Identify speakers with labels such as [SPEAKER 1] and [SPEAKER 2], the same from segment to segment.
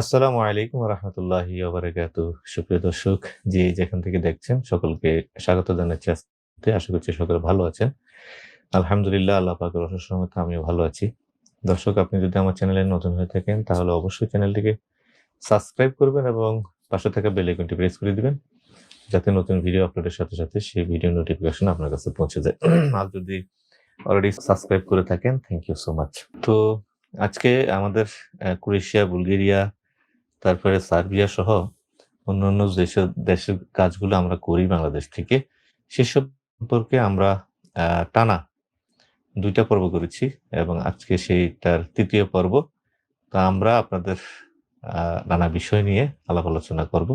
[SPEAKER 1] আসসালামু আলাইকুম রহমতুল্লাহি ওবারাকাতু। সুপ্রিয় দর্শক যে যেখান থেকে দেখছেন, সকলকে স্বাগত জানাচ্ছি আজকে। আশা করছি সকলে ভালো আছেন। আলহামদুলিল্লাহ, আল্লাহ পাকের অসুস্থ আমিও ভালো আছি। দর্শক, আপনি যদি আমার চ্যানেলে নতুন হয়ে থাকেন, তাহলে অবশ্যই চ্যানেলটিকে সাবস্ক্রাইব করবেন এবং পাশে থাকা বেল আইকনটি প্রেস করে দিবেন, যাতে নতুন ভিডিও আপলোডের সাথে সাথে সেই ভিডিও নোটিফিকেশন আপনার কাছে পৌঁছে যায়। আর যদি অলরেডি সাবস্ক্রাইব করে থাকেন থ্যাংক ইউ সো মাচ তো আজকে আমাদের ক্রোয়েশিয়া, বুলগেরিয়া তারপরে সার্বিয়া সহ অন্যান্য যেসব দেশের কাজগুলো আমরা করি বাংলাদেশ থেকে, সেসব সম্পর্কে আমরা টানা দুইটা পর্ব করেছি এবং আজকে সেইটার তৃতীয় পর্ব। তা আমরা আপনাদের নানা বিষয় নিয়ে আলাপ আলোচনা করব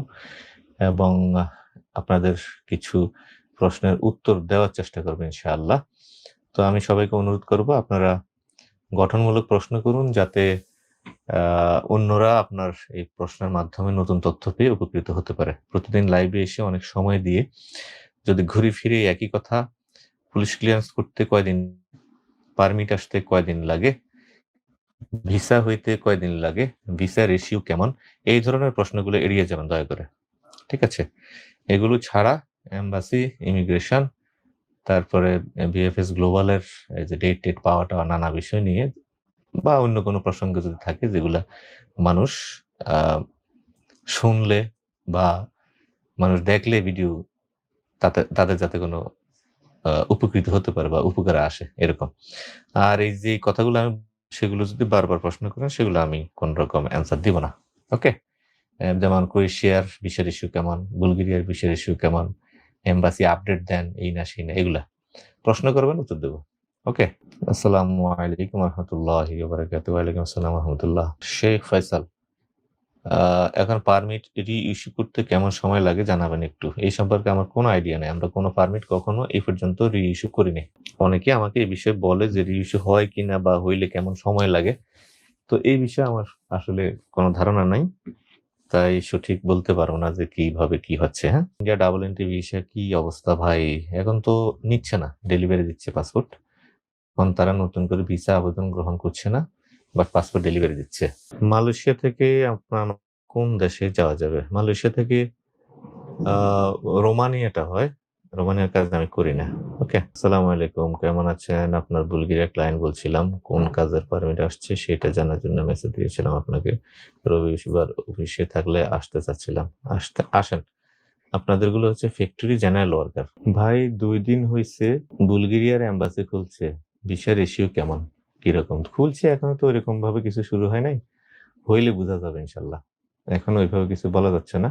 [SPEAKER 1] এবং আপনাদের কিছু প্রশ্নের উত্তর দেওয়ার চেষ্টা করব ইনশাআল্লাহ। তো আমি সবাইকে অনুরোধ করব আপনারা গঠনমূলক প্রশ্ন করুন যাতে অন্যরা আপনার এই প্রশ্নের মাধ্যমে নতুন তথ্য পেয়ে উপকৃত হতে পারে। প্রতিদিন লাইভে এসে অনেক সময় দিয়ে যদি ঘুরে ফিরে একই কথা পুলিশ ক্লিয়ারেন্স করতে কয়দিন পারমিট আসতে কয়দিন লাগে ভিসা হইতে কয়দিন লাগে ভিসা রেশিও কেমন, এই ধরনের প্রশ্নগুলো এড়িয়ে যাবেন দয়া করে। ঠিক আছে? এগুলো ছাড়া এম্বাসি ইমিগ্রেশন তারপরে বিএফএস গ্লোবালের এই যে ডেট টেট পাওয়াটা নানা বিষয় নিয়ে বা অন্য কোনো প্রসঙ্গ যদি থাকে যেগুলা মানুষ শুনলে বা মানুষ দেখলে ভিডিও তাতে, তাদের যাতে কোনো উপকৃত হতে পারে বা উপকারে আসে এরকম। আর এই যে কথাগুলো আমি, সেগুলো যদি বারবার প্রশ্ন করেন, সেগুলো আমি কোন রকম অ্যান্সার দিব না। ওকে যেমন ক্রোয়েশিয়ার বিষয়ের ইস্যু কেমন? বুলগেরিয়ার বিষয়ের ইস্যু কেমন? এম্বাসি আপডেট দেন, এই না সেই না, এগুলা। প্রশ্ন করবেন, উত্তর দেবো। ওকে আসসালামু আলাইকুম রহমতুল্লাহ বারাকাতু ওয়ালাইকুম আসসালাম রহমতুল্লাহ শেখ ফয়সাল এখন পারমিট রি ইস্যু করতে কেমন সময় লাগে জানাবেন একটু? এই সম্পর্কে আমার কোনো আইডিয়া নেই। আমরা কোনো পারমিট কখনো এই পর্যন্ত রি ইস্যু করিনি। অনেকে আমাকে এই বিষয়ে বলে যে রি ইস্যু হয় কিনা বা হইলে কেমন সময় লাগে। তো এই বিষয়ে আমার আসলে কোনো ধারণা নাই। তাই সঠিক বলতে পারব না যে কীভাবে কি হচ্ছে হ্যাঁ? ইন্ডিয়া ডাবল এন্ট্রি ভিসা কি অবস্থা ভাই? এখন তো নিচ্ছে না। ডেলিভারি দিচ্ছে পাসপোর্ট এখন তারা নতুন করে ভিসা আবেদন গ্রহণ করছে না বাট পাসপোর্ট ডেলিভারি দিচ্ছে। মালয়েশিয়া থেকে আপনার কোন দেশে যাওয়া যাবে? মালয়েশিয়া থেকে রোমানিয়াটা হয়। রোমানিয়ার কাজ আমি করি না। ওকে আসসালামু আলাইকুম, কেমন আছেন? আপনার বুলগেরিয়া ক্লায়েন্ট বলছিলাম, কোন কাজের পারমিট আসছে সেটা জানার জন্য মেসেজ দিয়েছিলাম আপনাকে। রবিবার অফিসে থাকলে আসতে চাচ্ছিলাম। আসতে, আসেন। আপনাদেরগুলো হচ্ছে ফ্যাক্টরি জেনারেল ওয়ার্কার ভাই, দুই দিন হয়েছে বুলগেরিয়ার এম্বাসি খুলছে। ভিসা রেশিও কেমন? কীরকম? খুলছে এখনও তো এরকম ভাবে কিছু শুরু হয় নাই। হইলে বোঝা যাবে ইনশাল্লাহ। এখন ওইভাবে কিছু বলা যাচ্ছে না।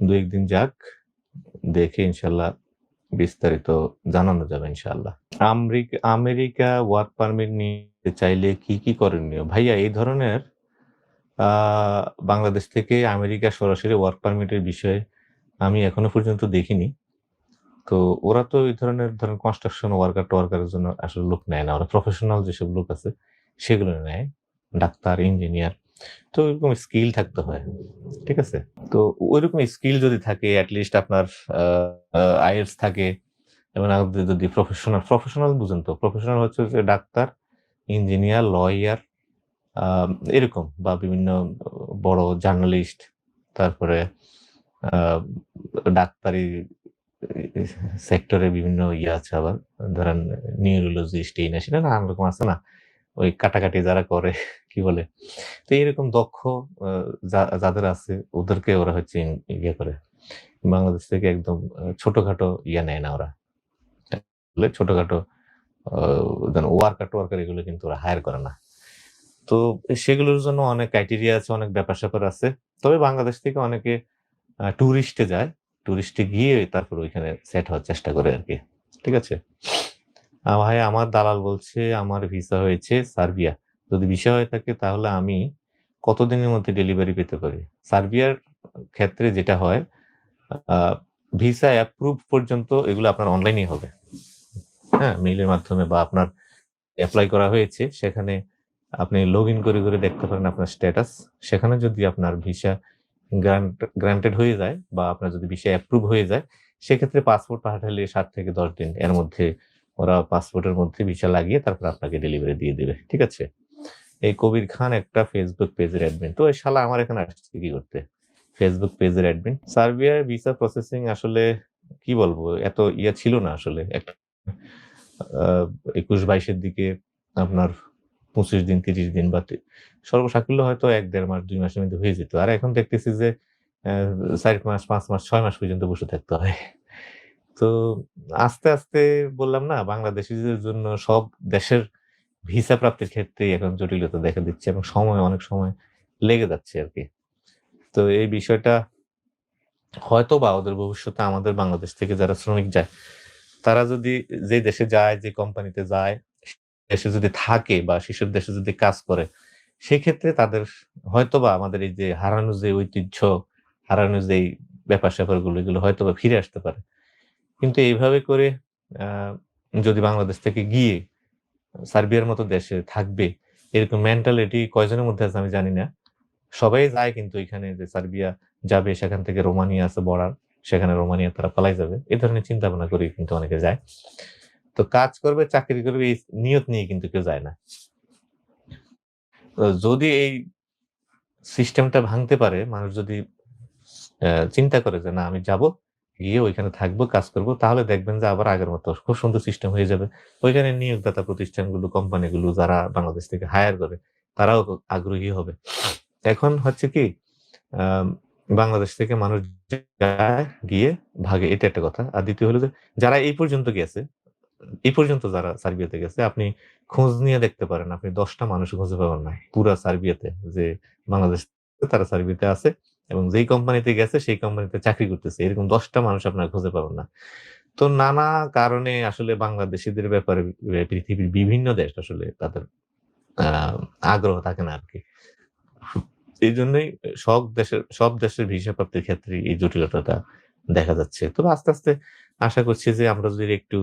[SPEAKER 1] দু একদিন যাক, দেখে ইনশাল্লাহ বিস্তারিত জানানো যাবে ইনশাল্লাহ। আমেরিকা আমেরিকা ওয়ার্ক পারমিট নিতে চাইলে কি কি করণীয়? ভাইয়া, এই ধরনের বাংলাদেশ থেকে আমেরিকা সরাসরি ওয়ার্ক পারমিটের বিষয়ে আমি এখনও পর্যন্ত দেখিনি। তো ওরা তো এই ধরনের, ধরেন কনস্ট্রাকশন ওয়ার্কার টোয়ার্কারের জন্য আসলে লোক নেয় না। ওরা প্রফেশনাল যেসব লোক আছে, সেগুলো নেয়। ডাক্তার ইঞ্জিনিয়ার তো ওইরকম স্কিল থাকতে হয়, ঠিক আছে? তো ওইরকম স্কিল যদি থাকে অ্যাটলিস্ট আপনার আইএলস থাকে, এবং যদি প্রফেশনাল প্রফেশনাল বুঝেন তো প্রফেশনাল হচ্ছে যে ডাক্তার ইঞ্জিনিয়ার লয়ার এরকম বা বিভিন্ন বড় জার্নালিস্ট তারপরে ডাক্তারি সেক্টরে বিভিন্ন ইয়ে আছে আবার। ধরেন নিউরোলজিস্ট এই না সেটা রকম আছে না? ওই কাটাকাটি যারা করে, কি বলে? তো এরকম দক্ষ যাদের আছে, ওদেরকে ওরা হচ্ছে ইয়ে করে। বাংলাদেশ থেকে একদম ছোটখাটো ইয়ে নেয় না ওরা। ছোটখাটো ওয়ার্কার টোয়ার্কার এগুলো কিন্তু ওরা হায়ার করে না। তো সেগুলোর জন্য অনেক ক্রাইটেরিয়া আছে, অনেক ব্যাপার স্যাপার আছে। তবে বাংলাদেশ থেকে অনেকে ট্যুরিস্টে যায়। ট্যুরিস্টে গিয়ে তারপর ওইখানে সেট হওয়ার চেষ্টা করে আর কি। ঠিক আছে? ভাই, আমার দালাল বলছে আমার ভিসা হয়েছে সার্বিয়া। যদি ভিসা হয়ে থাকে তাহলে আমি কতদিনের মধ্যে ডেলিভারি পেতে পারি? সার্বিয়ার ক্ষেত্রে যেটা হয় ভিসা অ্যাপ্রুভ পর্যন্ত এগুলো আপনার অনলাইনেই হবে। হ্যাঁ মেইলের মাধ্যমে বা আপনার অ্যাপ্লাই করা হয়েছে, সেখানে আপনি লগ ইন করে করে দেখতে পারেন আপনার স্ট্যাটাস সেখানে যদি আপনার ভিসা গ্রান্টেড হয়ে যায় বা আপনার যদি ভিসা অ্যাপ্রুভ হয়ে যায়, সেক্ষেত্রে পাসপোর্ট পাঠালে সাত থেকে দশ দিন এর মধ্যে ওরা পাসপোর্টের মধ্যে ভিসা লাগিয়ে তারপর আপনাকে ডেলিভারি দিয়ে দেবে, ঠিক আছে? এই কবির খান একটা ফেসবুক পেজের অ্যাডমিন তো এই শালা আমার এখানে আসছে কি করতে? ফেসবুক পেজের অ্যাডমিন সার্বিয়ার ভিসা প্রসেসিং আসলে কি বলব? এত ইয়া ছিল না আসলে। একটা একুশ বাইশের দিকে আপনার পঁচিশ দিন, তিরিশ দিন বা সর্বসাকুল্য হয়তো এক দেড় মাস, দুই মাসের মধ্যে হয়ে যেত। আর এখন দেখতেছি যে চার মাস, পাঁচ মাস, ছয় মাস পর্যন্ত বসে থাকতে হয়। তো আস্তে আস্তে বললাম না, বাংলাদেশিদের জন্য সব দেশের ভিসা প্রাপ্তির ক্ষেত্রে এখন জটিলতা দেখা দিচ্ছে এবং সময়, অনেক সময় লেগে যাচ্ছে আর কি। তো এই বিষয়টা হয়তো বা ওদের ভবিষ্যতে আমাদের বাংলাদেশ থেকে যারা শ্রমিক যায়, তারা যদি যে দেশে যায়, যে কোম্পানিতে যায় দেশে যদি থাকে বা শিশুর দেশে যদি কাজ করে, সেক্ষেত্রে তাদের হয়তো বা আমাদের এই যে হারানো যে ঐতিহ্য, হারানো যে ব্যাপার স্যাপারগুলো, এগুলো হয়তো বা ফিরে আসতে পারে। কিন্তু এইভাবে করে যদি বাংলাদেশ থেকে গিয়ে সার্বিয়ার মতো দেশে থাকবে, এরকম মেন্টালিটি কয়জনের মধ্যে আছে আমি জানি না। সবাই যায় কিন্তু এখানে যে সার্বিয়া যাবে, সেখান থেকে রোমানিয়া আছে, বর্ডার, সেখানে রোমানিয়া তারা পালাই যাবে এই ধরনের চিন্তা ভাবনা করে কিন্তু অনেকে যায়। তো কাজ করবে, চাকরি করবে, এই নিয়ত নিয়ে কিন্তু কেউ যায় না। যদি এই সিস্টেমটা ভাঙতে পারে, মানুষ যদি চিন্তা করে যে না, আমি যাব, গিয়ে ওইখানে থাকব, কাজ করব, তাহলে দেখবেন যে আবার আগের মতো খুব সুন্দর সিস্টেম হয়ে যাবে। ওইখানে নিয়োগদাতা প্রতিষ্ঠানগুলো, কোম্পানিগুলো যারা বাংলাদেশ থেকে হায়ার করে, তারাও আগ্রহী হবে। এখন হচ্ছে কি বাংলাদেশ থেকে মানুষ যায়, গিয়ে ভাগে, এটা একটা কথা। আর দ্বিতীয় হলো যে, যারা এই পর্যন্ত গেছে এই পর্যন্ত যারা সার্বিয়াতে গেছে, আপনি খোঁজ নিয়ে দেখতে পারেন। আপনি দশটা মানুষ খুঁজে পাবেন না পুরা সার্বিয়াতে যে বাংলাদেশ তারা সার্বিয়াতে আছে এবং যেই কোম্পানিতে গেছে সেই কোম্পানিতে চাকরি করতেছে। এরকম দশটা মানুষ আপনার খুঁজে পাবেন না। তো নানা কারণে আসলে বাংলাদেশিদের ব্যাপারে পৃথিবীর বিভিন্ন দেশ আসলে তাদের আগ্রহ থাকে না আর কি এই জন্যই সব দেশের সব দেশের ভিসা প্রাপ্তির ক্ষেত্রে এই জটিলতাটা দেখা যাচ্ছে। তবে আস্তে আস্তে আশা করছি যে আমরা যদি একটু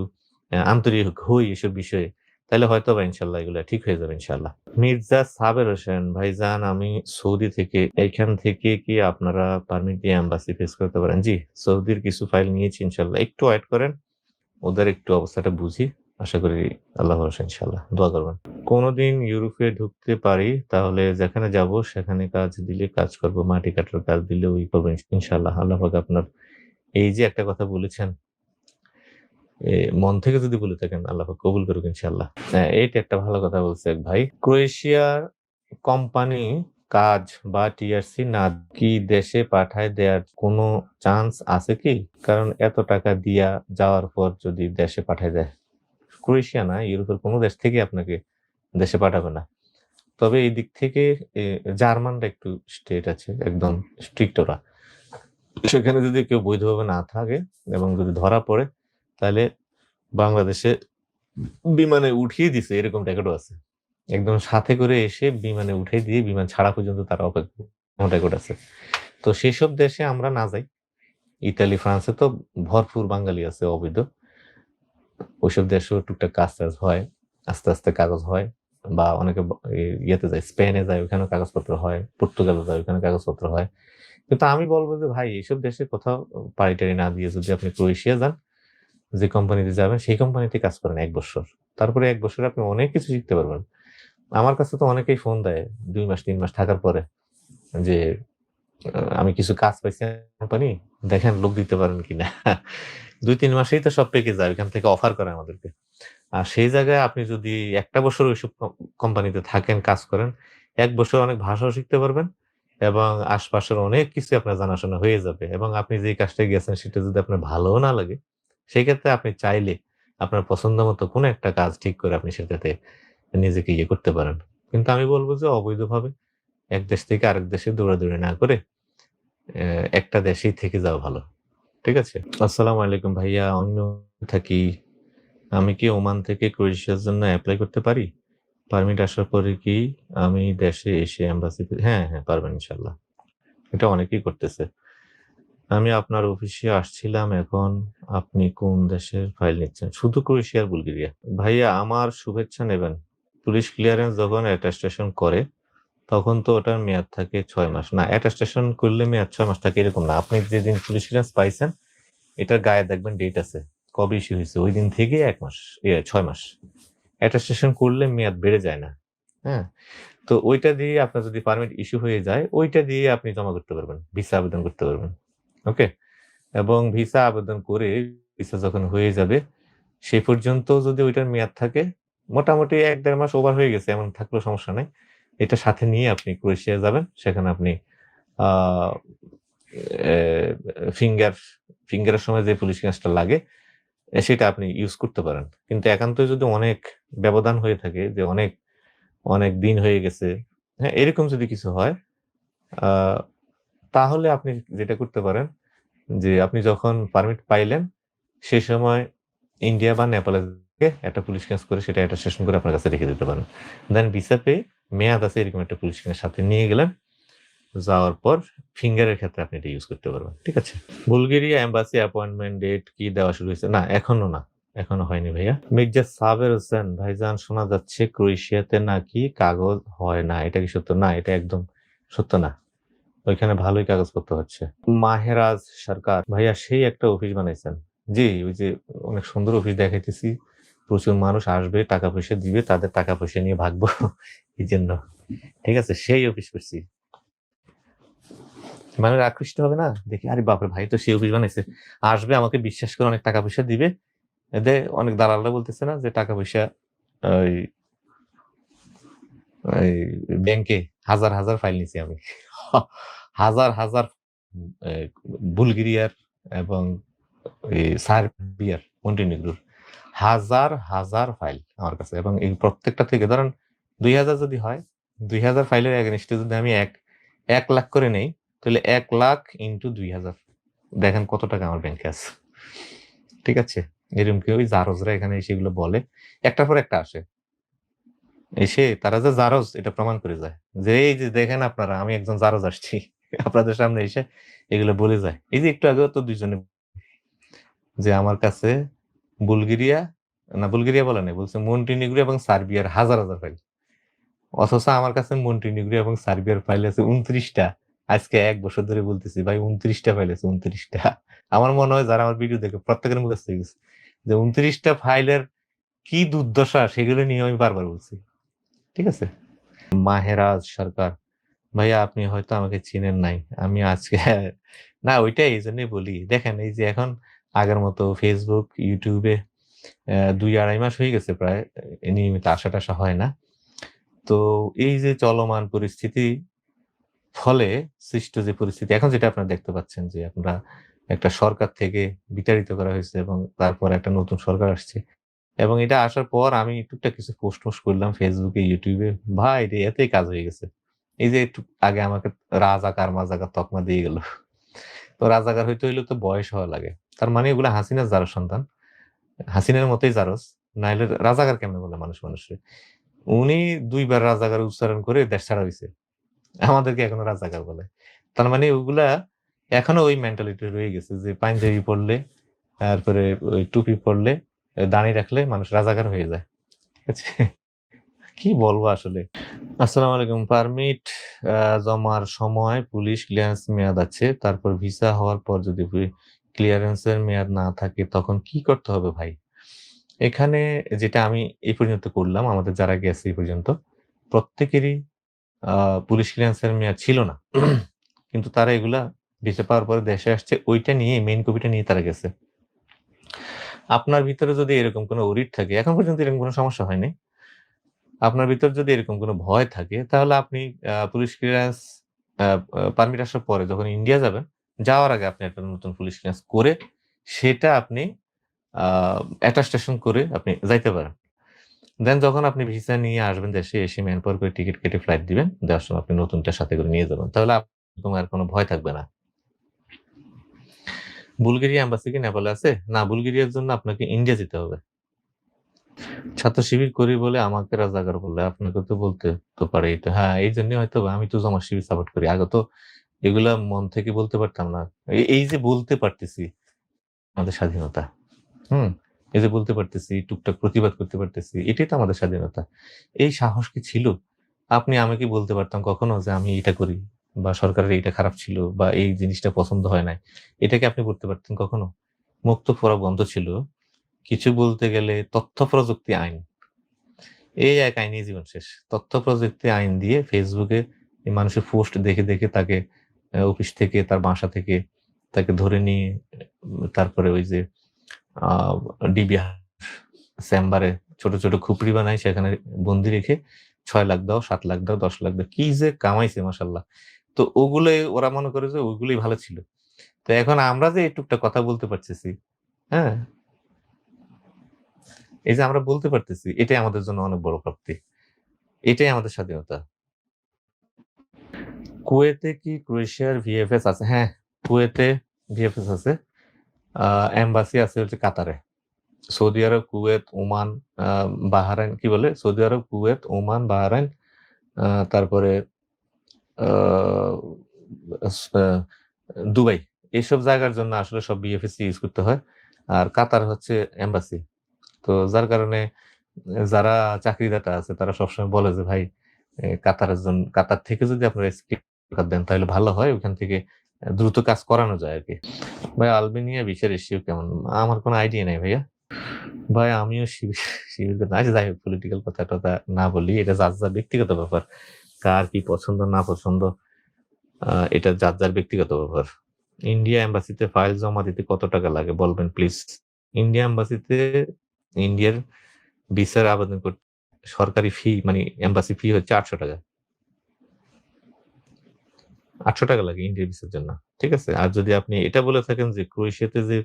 [SPEAKER 1] আন্তরিক হই এসব বিষয়ে, তাহলে হয়তো বা ইনশাল্লাহ এগুলো ঠিক হয়ে যাবে ইনশাল্লাহ। মির্জা সাবের হোসেন, ভাইজান, আমি সৌদি থেকে, এইখান থেকে কি আপনারা পারমিট দিয়ে অ্যাম্বাসি ফেস করতে পারেন? জি, সৌদির কিছু ফাইল নিয়েছি ইনশাল্লাহ। একটু ওয়েট করেন, ওদের একটু অবস্থাটা বুঝি, আশা করি আল্লাহ ভরসা ইনশাল্লাহ। দোয়া করবেন। কোনোদিন ইউরোপে ঢুকতে পারি, তাহলে যেখানে যাব সেখানে কাজ দিলে কাজ করব, মাটি কাটার কাজ দিলে ওই করব ইনশাল্লাহ। আল্লাহ আপনার, এই যে একটা কথা বলেছেন মন থেকে যদি বলে থাকেন আল্লাহ কবুল করুক ইনশাল্লাহ হ্যাঁ, এইটা একটা ভালো কথা বলছে ভাই। ক্রোয়েশিয়ার কোম্পানি কাজ বা টিআরসি না কি দেশে পাঠায় দেওয়ার কোনো চান্স আছে কি? কারণ এত টাকা দিয়া যাওয়ার পর যদি দেশে পাঠায় দেয়। ক্রোয়েশিয়া না ইউরোপের কোনো দেশ থেকে আপনাকে দেশে পাঠাবে না। তবে এই দিক থেকে জার্মানরা একটু স্টেট আছে একদম স্ট্রিক্ট ওরা সেখানে যদি কেউ বৈধভাবে না থাকে এবং যদি ধরা পড়ে তাহলে বাংলাদেশে বিমানে উঠিয়ে দিছে, এরকম রেকর্ডও আছে। একদম সাথে করে এসে বিমানে উঠে দিয়ে বিমান ছাড়া পর্যন্ত তারা অপেক্ষা রেকর্ড আছে। তো সেসব দেশে আমরা না যাই। ইতালি, ফ্রান্সে তো ভরপুর বাঙালি আছে, অবৈধ। ওইসব দেশেও টুকটাক কাজ টাজ হয়, আস্তে আস্তে কাগজ হয়, বা অনেকে ইয়েতে যায়, স্পেনে যায় ওখানে কাগজপত্র হয়, পর্তুগালে যায় ওখানে কাগজপত্র হয়। কিন্তু আমি বলব যে, ভাই, এইসব দেশে কোথাও পাড়ি টাড়ি না দিয়ে যদি আপনি ক্রোয়েশিয়া যান যে কোম্পানিতে যাবেন, সেই কোম্পানিতে কাজ করেন এক বছর। তারপরে এক বছরে আপনি অনেক কিছু শিখতে পারবেন। আমার কাছে তো অনেকেই ফোন দেয় দুই মাস, তিন মাস থাকার পরে যে আমি কিছু কাজ পাইছি কোম্পানি দেখেন লোক দিতে পারেন কিনা। দুই, তিন মাসেই তো সব পেকে যায় এখান থেকে অফার করে আমাদেরকে। আর সেই জায়গায় আপনি যদি একটা বছর ওইসব কোম্পানিতে থাকেন, কাজ করেন, এক বছর অনেক ভাষাও শিখতে পারবেন এবং আশপাশের অনেক কিছু আপনার জানাশোনা হয়ে যাবে এবং আপনি যে কাজটা গেছেন, সেটা যদি আপনার ভালোও না লাগে সেই ক্ষেত্রে আপনি চাইলে আপনার পছন্দ মতো কোনো একটা কাজ ঠিক করে আপনি সেটাতে নিজেকে ইয়ে করতে পারেন। কিন্তু আমি বলব যে অবৈধভাবে এক দেশ থেকে আরেক দেশে দৌড়াদৌড়ি না করে একটা দেশেই থেকে যাওয়া ভালো। ঠিক আছে? আসসালামু আলাইকুম ভাইয়া, অন্য থাকি। আমি কি ওমান থেকে ক্রোয়েশিয়ার জন্য অ্যাপ্লাই করতে পারি? পারমিট আসার পরে কি আমি দেশে এসে এম্বাসি হ্যাঁ হ্যাঁ পারবেন ইনশাল্লাহ এটা অনেকেই করতেছে। আমি আপনার অফিসে আসছিলাম এখন। আপনি কোন দেশের ফাইল নিচ্ছেন? শুধু ক্রোয়েশিয়ার বুলগেরিয়া ভাইয়া আমার শুভেচ্ছা নেবেন। পুলিশ ক্লিয়ারেন্স যখন অ্যাটাস্টেশন করে তখন তো ওটার মেয়াদ থাকে ছয় মাস। না অ্যাটাস্টেশন করলে মেয়াদ ছয় মাস থাকে এরকম না। আপনি যেদিন পুলিশ ক্লিয়ারেন্স পাইছেন এটার গায়ে দেখবেন ডেট আছে। কবে ইস্যু হয়েছে? ওই দিন থেকে এক মাস ছয় মাস। অ্যাটাস্টেশন করলে মেয়াদ বেড়ে যায় না। হ্যাঁ? তো ওইটা দিয়ে আপনার যদি পারমিট ইস্যু হয়ে যায়, ওইটা দিয়ে আপনি জমা করতে পারবেন। ভিসা আবেদন করতে পারবেন। ওকে? এবং ভিসা আবেদন করে ভিসা যখন হয়ে যাবে, সে পর্যন্ত যদি ওইটার মেয়াদ থাকে, মোটামুটি এক দেড় মাস ওভার হয়ে গেছে এমন থাকলেও সমস্যা নাই। এটা সাথে নিয়ে আপনি ক্রোয়েশিয়া যাবেন। সেখানে আপনি ফিঙ্গার ফিঙ্গারের সময় যে পুলিশ ক্লিয়ারেন্সটা লাগে, সেটা আপনি ইউজ করতে পারেন। কিন্তু একান্তই যদি অনেক ব্যবধান হয়ে থাকে যে অনেক, অনেক দিন হয়ে গেছে, হ্যাঁ? এরকম যদি কিছু হয়, তাহলে আপনি যেটা করতে পারেন যে আপনি যখন পারমিট পাইলেন, সে সময় ইন্ডিয়া বা নেপালে একটা পুলিশ ক্লিয়ারেন্স করে সেটা অ্যাটাস্টেশন করে আপনার কাছে রেখে দিতে পারেন। দেন ভিসা পেয়ে মেয়াদ আছে এরকম একটা পুলিশ ক্লিয়ারেন্স সাথে নিয়ে গেলেন। যাওয়ার পর ফিঙ্গারের ক্ষেত্রে আপনি এটা ইউজ করতে পারবেন। ঠিক আছে? বুলগেরিয়া এম্বাসি অ্যাপয়েন্টমেন্ট ডেট কি দেওয়া শুরু হয়েছে? না, এখনও না। এখনও হয়নি ভাইয়া। মির্জা সাবের হোসেন, ভাইজান শোনা যাচ্ছে ক্রোয়েশিয়াতে নাকি কাগজ হয় না। এটা কি সত্য? না, এটা একদম সত্য না। ওইখানে ভালোই কাগজ কাগজপত্র হচ্ছে। মাহেরাজ সরকার, ভাইয়া সেই একটা অফিস বানাইছেন। জি, ওই যে অনেক সুন্দর অফিস দেখাইতেছি। প্রচুর মানুষ আসবে, টাকা পয়সা দিবে, তাদের টাকা পয়সা নিয়ে ভাগবো এই জন্য ঠিক আছে? সেই অফিস করছি। মানুষ আকৃষ্ট হবে না? দেখি আরে বাপরে ভাই তো সেই অফিস বানাইছে। আসবে আমাকে বিশ্বাস করে অনেক টাকা পয়সা দিবে। এতে অনেক দালালরা বলতেছে না যে টাকা পয়সা ওই ব্যাংকে হাজার, হাজার ফাইল নিছি আমি। হাজার, হাজার বুলগেরিয়ার এবং সার্বিয়ার, মন্টিনিগ্রোর হাজার, হাজার ফাইল আমার কাছে এবং এই প্রত্যেকটা থেকে ধরেন ২০০০ যদি হয়, ২০০০ ফাইলের এগেইনস্ট এ যদি আমি এক এক লাখ করে নেই, তাহলে এক লাখ ইনটু ২০০০ দেখেন কত টাকা আমার ব্যাংকে আছে। ঠিক আছে? এরকম কি ওই জারজরা এখানে এসে এগুলো বলে। একটার পর একটা আসে। এসে তারা যে জারজ এটা প্রমাণ করে যায়। যে এই যে দেখেন আপনারা আমি একজন জারজ আসছি। আপনাদের সামনে এসে এগুলো বলে যায়। এই যে একটু আগেও তো ২ জনে যে আমার কাছে বুলগেরিয়া না বুলগেরিয়া বলে নাই। বলছে মন্টিনিগ্রো এবং সার্বিয়ার হাজার, হাজার ফাইল। অথচ আমার কাছে মন্টিনিগ্রো এবং সার্বিয়ার ফাইল আছে উনত্রিশটা আজকে এক বছর ধরে বলতেছি ভাই ২৯ টা ফাইল আছে ২৯ টা। আমার মনে হয় যারা আমার ভিডিও দেখে প্রত্যেকের হয়ে গেছে। যে উনত্রিশটা ফাইলের কি দুর্দশা সেগুলো নিয়ে আমি বারবার বলছি। ঠিক আছে? মাহেরাজ সরকার, ভাইয়া আপনি হয়তো আমাকে চিনেন নাই। আমি আজকে না ওইটাই এই জন্যই বলি। দেখেন এই যে এখন আগের মতো ফেসবুক ইউটিউবে দুই আড়াই মাস হয়ে গেছে প্রায় নিয়মিত আসা-টাসা হয় না। তো এই যে চলমান পরিস্থিতি ফলে সৃষ্ট যে পরিস্থিতি এখন যেটা আপনারা দেখতে পাচ্ছেন যে আমরা একটা সরকার থেকে বিতাড়িত করা হয়েছে এবং তারপর একটা নতুন সরকার আসছে। এবং এটা আসার পর আমি টুকটাক কিছু পোস্ট-মোস্ট করলাম ফেসবুকে ইউটিউবে ভাই রে এতেই কাজ হয়ে গেছে। এই যে একটু আগে আমাকে রাজাকার মাজাকার তকমা দিয়ে গেল। তো রাজাকার হইতে হইলে তো বয়স হওয়া লাগে। তার মানে এগুলা হাসিনার জারজ সন্তান। হাসিনার মতোই জারস নাইলে রাজাকার কেমনে বলে মানুষ মানুষের উনি ২ বার রাজাকার উচ্চারণ করে দেশ ছাড়া হইছে। আমাদেরকে এখনও রাজাকার বলে। তার মানে ওগুলা এখনও ওই মেন্টালিটি রয়ে গেছে যে পাঞ্জাবি পড়লে, তারপরে ওই টুপি পড়লে, এ দাড়ি রাখলে মানুষ রাজাকার হয়ে যায়। আছে? কি বলব আসলে? আসসালামু আলাইকুম। পারমিট জমার সময় পুলিশ ক্লিয়ারেন্স মেয়াদ আছে। তারপর ভিসা হওয়ার পর যদি পি ক্লিয়ারেন্স এর মেয়াদ না থাকে তখন কি করতে হবে ভাই? এখানে যেটা আমি এই পর্যন্ত করলাম, আমাদের যারা গেছে এই পর্যন্ত, প্রত্যেকেরই পুলিশ ক্লিয়ারেন্স এর মেয়াদ ছিল না। কিন্তু তারা এগুলা ভিসা পাওয়ার পরে দেশে আসছে ওইটা নিয়ে মেইন কপিটা নিয়ে তারা গেছে। আপনার ভিতরে যদি এরকম কোনো অডিট থাকে, এখন পর্যন্ত এরকম কোনো সমস্যা হয়নি। আপনার ভিতর যদি এরকম কোনো ভয় থাকে তাহলে আপনি পুলিশ ক্লিয়ারেন্স পারমিট আসার পরে যখন ইন্ডিয়া যাবেন, যাওয়ার আগে আপনি একটা নতুন পুলিশ ক্লিয়ারেন্স করে সেটা আপনি অ্যাটাস্টেশন করে আপনি যাইতে পারেন। দেন যখন আপনি ভিসা নিয়ে আসবেন দেশে এসে ম্যান করে টিকিট কেটে ফ্লাইট দিবেন। দেওয়ার সময় আপনি নতুনটা সাথে করে নিয়ে যাবেন। তাহলে আপনার আর কোনো ভয় থাকবে না। বুলগেরিয়া এম্বাসি কি নেপালে আছে? না বুলগেরিয়ার জন্য আপনাকে ইন্ডিয়া যেতে হবে। ছাত্র শিবির করি বলে আমাকে রাজাকার বললে। আপনাকে তো বলতে তো পারে এটা। হ্যাঁ, এইজন্যই হয়তোবা আমি তো জামাত শিবির সাপোর্ট করি। আগে তো এগুলা মন থেকে বলতে পারতাম না। এই এই যে বলতে পারতেছি, আমাদের স্বাধীনতা। হুম? এই যে বলতে পারতেছি, টুকটাক প্রতিবাদ করতে পারতেছি, এটাই তো আমাদের স্বাধীনতা। এই সাহস কি ছিল? আপনি আমি কি বলতে পারতাম কখনো যে আমি এটা করি বা সরকারের এইটা খারাপ ছিল বা এই জিনিসটা পছন্দ হয় নাই। এটাকে আপনি করতে পারতেন কখনো? মুক্ত ফোরা বন্ধ ছিল। কিছু বলতে গেলে তথ্য প্রযুক্তি আইন। এই এক আইনে জীবন শেষ। তথ্য প্রযুক্তি আইন দিয়ে ফেসবুকে মানুষের পোস্ট দেখে, দেখে তাকে অফিস থেকে তার বাসা থেকে তাকে ধরে নিয়ে তারপরে ওই যে ডিবি চেম্বারে ছোট, ছোট খুপড়ি বানায় সেখানে বন্দি রেখে ছয় লাখ দাও, সাত লাখ দাও, ১০ লাখ দাও। কি যে কামাইছে মাশাআল্লাহ। তো ওগুলোই ওরা মনে করে যে ওইগুলোই ভালো ছিল। তো এখন আমরা যে এই টুকটাক কথা বলতে পারতেছি, হ্যাঁ? এই যে আমরা বলতে পারতেছি, এটাই আমাদের জন্য অনেক বড় প্রাপ্তি। এটাই আমাদের স্বাধীনতা। কুয়েতে কি ক্রোয়েশিয়ার ভিএফএস আছে? হ্যাঁ, কুয়েতে ভিএফএস আছে। এম্বাসি আছে হচ্ছে কাতারে। সৌদি আরব, কুয়েত, ওমান, বাহরাইন কি বলে? সৌদি আরব, কুয়েত, ওমান, বাহরাইন তারপরে দুবাই। এইসব জায়গার জন্য আসলে সব বিএফএস ইউজ করতে হয়। আর কাতার হচ্ছে এম্বাসি। তো যার কারণে যারা চাকরিদাতা আছে তারা সবসময় বলে যে, "ভাই কাতারের জন কাতার থেকে যদি আপনারা স্কিপ দেন তাহলে ভালো হয়। ওখান থেকে দ্রুত কাজ করানো যায় আর কি ভাই আলবেনিয়া ভিসা রেশিও কেমন? আমার কোনো আইডিয়া নাই ভাইয়া। ভাই আমিও শিবির শিবির। আচ্ছা যাই হোক পলিটিক্যাল কথা-টথা না বলি। এটা যার, যা ব্যক্তিগত ব্যাপার। কার কি পছন্দ না পছন্দ এটা যার, যার ব্যক্তিগত ব্যাপার। ইন্ডিয়া এম্বাসিতে ফাইল জমা দিতে কত টাকা লাগে বলবেন প্লিজ? ইন্ডিয়া এম্বাসিতে ইন্ডিয়ার ভিসার আবেদন করতে সরকারি ফি মানে এম্বাসি ফি হচ্ছে ৳৮০০ ৳৮০০ লাগে ইন্ডিয়ার ভিসার জন্য। ঠিক আছে? আর যদি আপনি এটা বলে থাকেন যে ক্রোয়েশিয়াতে যে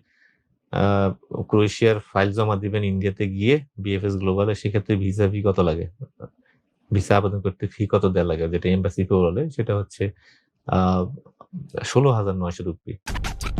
[SPEAKER 1] ক্রোয়েশিয়ার ফাইল জমা দিবেন ইন্ডিয়াতে গিয়ে বিএফএস গ্লোবালে সেক্ষেত্রে ভিসা ফি কত লাগে? ভিসা আবেদন করতে ফি কত দেওয়া লাগে? যেটা এমবাসি বলে সেটা হচ্ছে আহ ষোলো হাজার নয়শো ৳১৬,৯০০